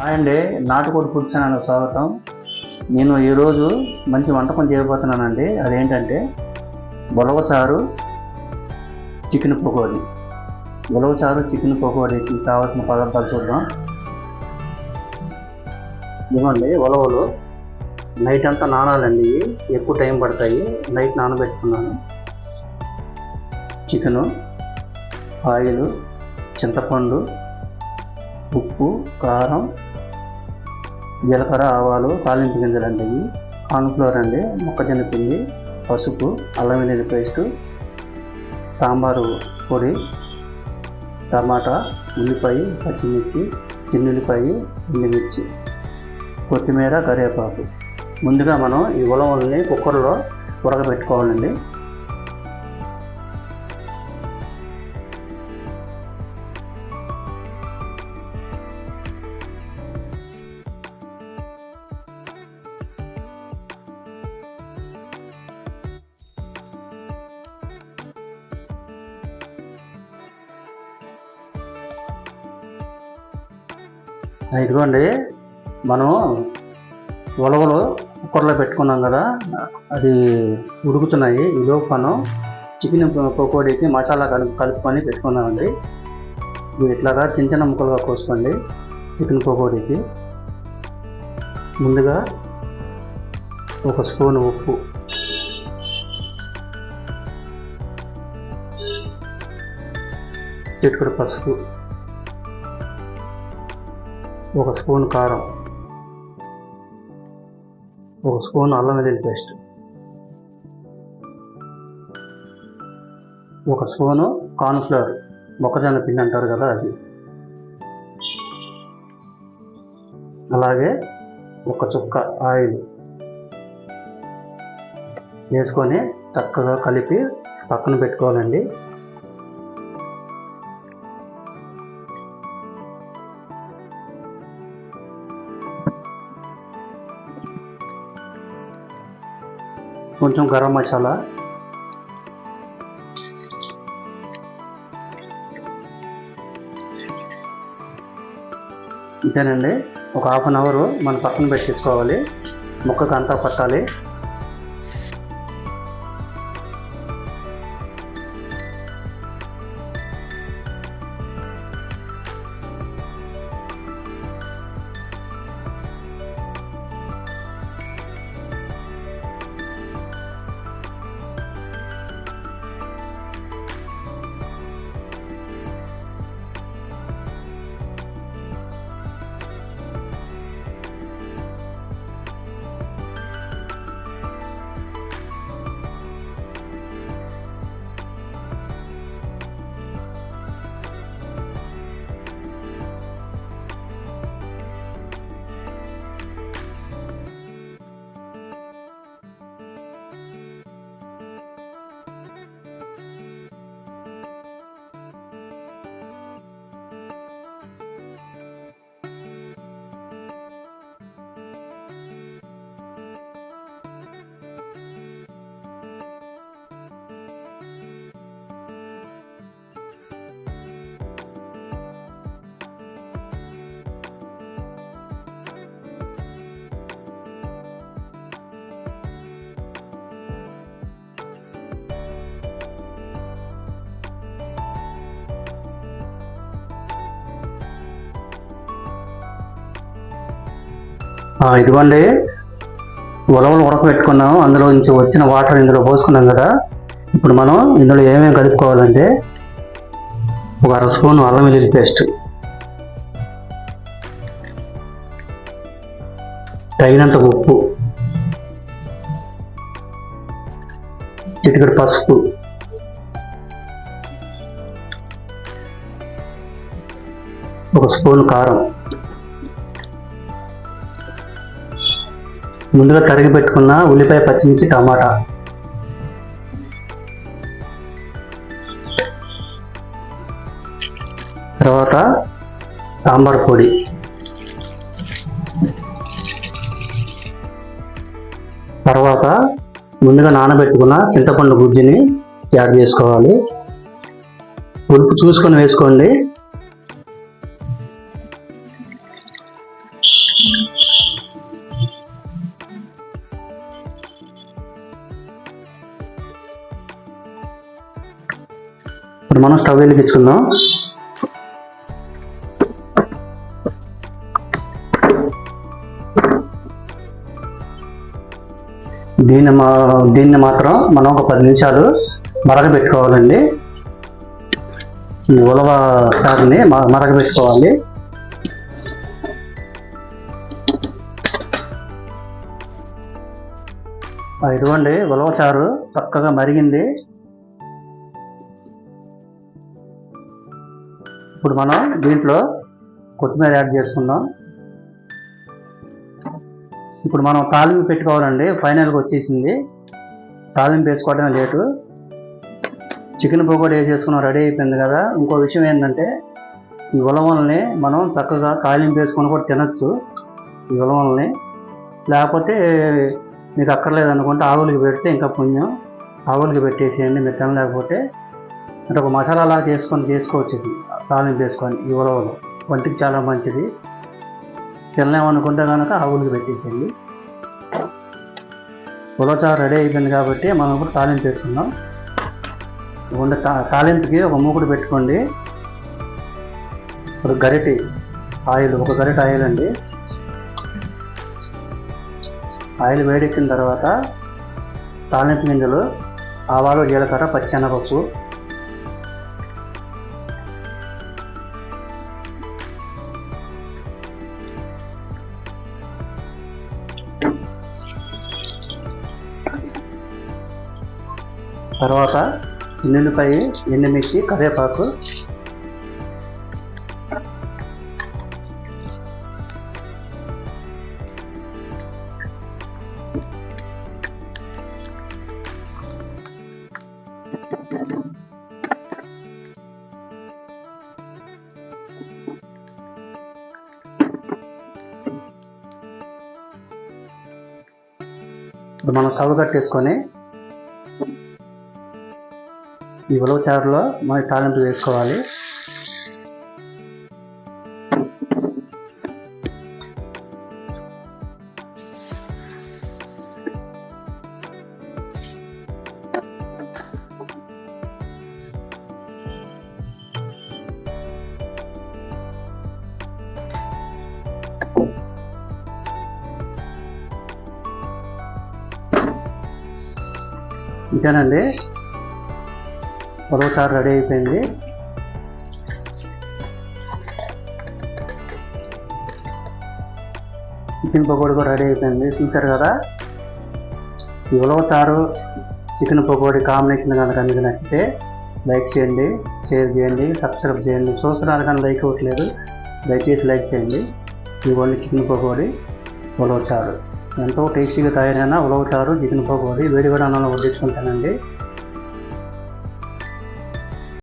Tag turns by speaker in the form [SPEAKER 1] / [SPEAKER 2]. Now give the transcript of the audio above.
[SPEAKER 1] Hi అండి నాటుకోడి food channel స్వాగతం. నేను ఈరోజు మంచి వంటకం చేయబోతున్నానండి. అదేంటంటే బొలవచారు చికెన్ పకోడీ. బొలవచారు చికెన్ పకోడీకి కావాల్సిన పదార్థాలు చూద్దాం. ఇవ్వండి ఉలవలు. నైట్ అంతా నానాలండి ఎక్కువ టైం పడతాయి. నైట్ నానబెట్టుకున్నాను. చికెను ఆయిల్ చింతపండు ఉప్పు కారం జీలకర్ర ఆవాలు తాలింపు గింజలు అండి ఇవి. కార్న్ఫ్లోర్ అండి మొక్కజొన్న పిండి పసుపు అల్లం వెల్లుల్లి పేస్టు సాంబారు పొడి టమాటా ఉల్లిపాయ పచ్చిమిర్చి చిన్నుల్లిపాయ ఎండుమిర్చి కొత్తిమీర కరివేపాకు. ముందుగా మనం ఈ ఉలవల్ని కుక్కర్లో ఉడకబెట్టుకోవాలండి. ఇదిగోండి మనం ఉలవలు కుక్కర్లో పెట్టుకున్నాం కదా అది ఉడుకుతున్నాయి. ఈలోపు మనం చికెన్ పకోడీకి మసాలా కలుపు కలుపుకొని పెట్టుకున్నామండి. ఇట్లాగా చిన్న చిన్న ముక్కలుగా కోసుకోండి చికెన్ పకోడీకి. ముందుగా ఒక స్పూన్ ఉప్పు. చిటికెడు పసుపు. ఒక స్పూన్ కారం ఒక స్పూన్ అల్లం వెల్లుల్లి పేస్ట్ ఒక స్పూను కార్న్ఫ్లవర్ మొక్కజొన్న పిండి అంటారు కదా అది. అలాగే ఒక చుక్క ఆయిల్ వేసుకొని చక్కగా కలిపి పక్కన పెట్టుకోవాలండి. కొంచెం గరం మసాలా. ఇంతేనండి. ఒక హాఫ్ అన్ అవర్ మనం పక్కన పెట్టేసుకోవాలి. ముక్కకు అంతా పట్టాలి. ఇదిగోండి. ఉలవలు ఉడకబెట్టుకున్నాం అందులో నుంచి వచ్చిన వాటర్ ఇందులో పోసుకున్నాం కదా. ఇప్పుడు మనం ఇందులో ఏమేమి కలుపుకోవాలంటే ఒక అర స్పూన్ అల్లం వెల్లుల్లి పేస్ట్. తగినంత ఉప్పు. చిటికెడు పసుపు. ఒక స్పూన్ కారం. ముందుగా తరిగి పెట్టుకున్న ఉల్లిపాయ పచ్చిమిర్చి టమాటా. తర్వాత సాంబార్ పొడి. తర్వాత ముందుగా నానబెట్టుకున్న చింతపండు గుజ్జుని యాడ్ చేసుకోవాలి. పులుపు చూసుకొని వేసుకోండి. ఇప్పుడు మనం స్టవ్ వెలిగించుకుందాం దీన్ని మా దీన్ని మాత్రం మనం ఒక పది నిమిషాలు మరగబెట్టుకోవాలండి. ఉలవ చారుని మరగబెట్టుకోవాలి. ఇదిగోండి ఉలవ చారు చక్కగా మరిగింది. ఇప్పుడు మనం దీంట్లో కొత్తిమీర యాడ్ చేసుకుందాం. ఇప్పుడు మనం తాలింపు పెట్టుకోవాలండి. ఫైనల్గా వచ్చేసింది. తాలింపు వేసుకోవటం లేటు. చికెన్ పకోడీ వేసేసుకున్నాం రెడీ అయిపోయింది కదా. ఇంకో విషయం ఏంటంటే ఈ ఉలవల్ని మనం చక్కగా తాలింపు వేసుకొని కూడా తినచ్చు ఈ ఉలవల్ని. లేకపోతే మీకు అక్కర్లేదు అనుకుంటే ఆవులకి పెడితే ఇంకా పుణ్యం. ఆవులకి పెట్టేసేయండి మీరు తినలేకపోతే. అంటే ఒక మసాలా అలా చేసుకొని చేసుకోవచ్చు ఇది. తాలింపు వేసుకొని ఈ ఉలవలు. వంటికి చాలా మంచిది. తినలేమనుకుంటే కనుక ఆవులకి పెట్టేసేయండి. ఉలవచారు రెడీ అయిపోయింది కాబట్టి మనం ఇప్పుడు తాలింపు వేసుకుందాం ఉండే తాలింపుకి ఒక మూకుడు పెట్టుకోండి. ఒక గరిటి ఆయిల్ ఒక గరిట ఆయిల్ అండి. ఆయిల్ వేడెక్కిన తర్వాత తాలింపు గింజలు ఆవాలు జీలకర్ర పచ్చెనపప్పు తర్వాత ఎన్నులపై ఎండుమిర్చి కరివేపాకు. ఇప్పుడు మనం స్టవ్ కట్టేసుకొని ఈ ఉలవచారులో మనం తాలింపు వేసుకోవాలి. ఇంతేనండి. ఉలవ చారు రెడీ అయిపోయింది. చికెన్ పకోడీ కూడా రెడీ అయిపోయింది. చూసారు కదా? ఈ ఉలవ చారు చికెన్ పకోడీ కాంబినేషన్ కనుక మీకు నచ్చితే లైక్ చేయండి షేర్ చేయండి సబ్స్క్రైబ్ చేయండి. చూస్తున్నారు కానీ లైక్ ఇవ్వట్లేదు. దయచేసి లైక్ చేయండి. ఇవ్వండి చికెన్ పకోడీ ఉలవ చారు ఎంతో టేస్టీగా తయారైన ఉలవ చారు చికెన్ పకోడీ. వేడి కూడా అన్నంలో వడ్డించుకుంటానండి.